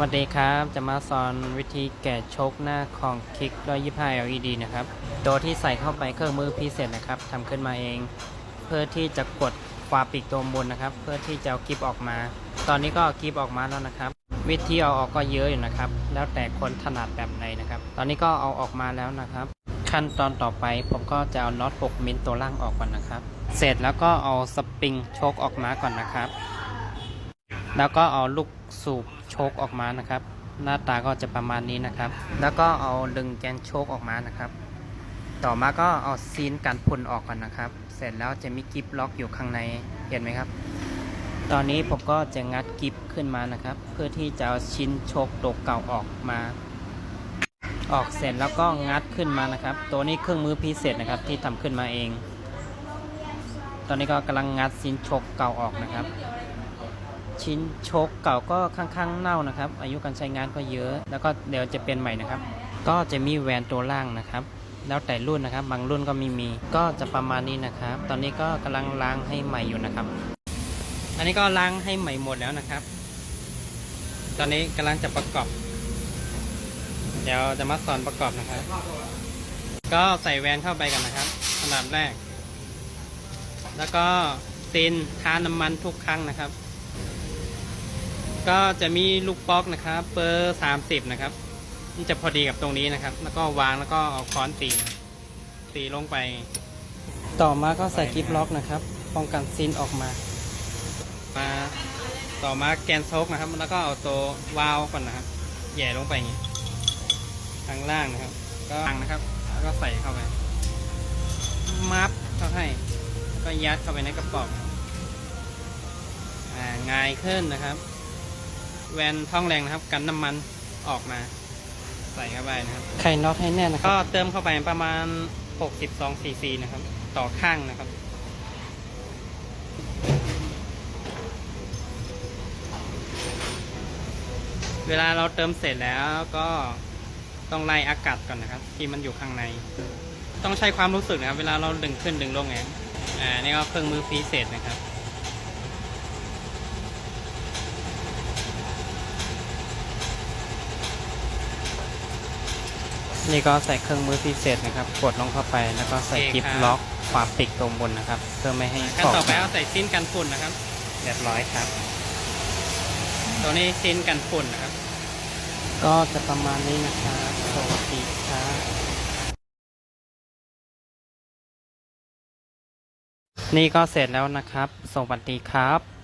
สวัสดีครับ จะมาสอนวิธีแกะชคหน้าของคลิก125 LED นะครับ ตัวที่ใส่เข้าไปเครื่องมือพิเศษนะครับทำขึ้นมาเอง เพื่อที่จะกดฝาปิดตัวบนนะครับ เพื่อที่จะเอากิฟออกมา ตอนนี้ก็เอากิฟออกมาแล้วนะครับ วิธีเอาออกก็เยอะอยู่นะครับ แล้วแต่คนถนัดแบบไหนนะครับ ตอนนี้ก็เอาออกมาแล้วนะครับ ขั้นตอนต่อไปผมก็จะเอาน็อต6มิลตัวล่างออกก่อนนะครับ เสร็จแล้วก็เอาสปริงชคออกมาก่อนนะครับ แล้วก็เอาลูกสูบโชคออกมานะครับ หน้าตาก็จะประมาณนี้นะครับ แล้วก็เอาดึงแกนโชคออกมานะครับ ต่อมาก็เอาซีนกันพุ่นออกก่อนนะครับ เสร็จแล้วจะมีกิฟล็อกอยู่ข้างในเห็นไหมครับ ตอนนี้ผมก็จะงัดกิฟขึ้นมานะครับ เพื่อที่จะเอาชิ้นโชคตกเก่าออกมา ออกเสร็จแล้วก็งัดขึ้นมานะครับ ตัวนี้เครื่องมือพิเศษนะครับที่ทำขึ้นมาเอง ตอนนี้ก็กำลังงัดชิ้นโชคเก่าออกนะครับ ชิ้นชคเก่าก็ค่อนข้างเน่านะครับ อายุการใช้งานก็เยอะ แล้วก็เดี๋ยวจะเป็นใหม่นะครับ ก็จะมีแวนตัวล่างนะครับ แล้วแต่รุ่นนะครับ บางรุ่นก็มีมี ก็จะประมาณนี้นะครับ ตอนนี้ก็กำลังล้างให้ใหม่อยู่นะครับ อันนี้ก็ล้างให้ใหม่หมดแล้วนะครับ ตอนนี้กำลังจะประกอบ เดี๋ยวจะมาสอนประกอบนะครับ ก็ใส่แวนเข้าไปกันนะครับอันดับแรก แล้วก็ซีนทาน้ำมันทุกครั้งนะครับ ก็จะมีลูกป๊อกนะครับเบอร์สามสิบนะครับนี่จะพอดีกับตรงนี้นะครับ แล้วก็วางแล้วก็เอาค้อนตีตีลงไป ต่อมาก็ใส่กิฟล็อกนะครับ ป้องกันซินออกมา มาต่อมาแกนโซกนะครับ แล้วก็เอาตัววาล์วก่อนนะครับแย่ลงไปอย่างนี้ทางล่างนะครับ ก็วางนะครับ แล้วก็ใส่เข้าไป มัดเข้าให้แล้วก็ยัดเข้าไปในกระป๋องอ่าง่ายขึ้นนะครับ แวนท่องแรงนะครับ กันน้ำมันออกมา ใส่เข้าไปนะครับ ไข่น็อตให้แน่นนะครับ ก็เติมเข้าไปประมาณ 62ซีซีนะครับ ต่อข้างนะครับ เวลาเราเติมเสร็จแล้วก็ต้องไล่อากาศก่อนนะครับ ที่มันอยู่ข้างใน ต้องใช้ความรู้สึกนะครับ เวลาเราดึงขึ้นดึงลงไงอ่านี่ก็เครื่องมือพิเศษนะครับ นี่ก็ใส่เครื่องมือพิเศษนะครับ กดลงเข้าไปแล้วก็ใส่โอเคกิฟครับ ล็อกฝาปิดตรงบนนะครับ เพื่อไม่ให้ขั้นขอบต่อไปเอาใส่สิ้นกันฝุ่นนะครับ เรียบร้อยครับ ตัวนี้สิ้นกันฝุ่นนะครับ ก็จะประมาณนี้นะครับสวัสดีครับนี่ก็เสร็จแล้วนะครับ สวัสดีครับ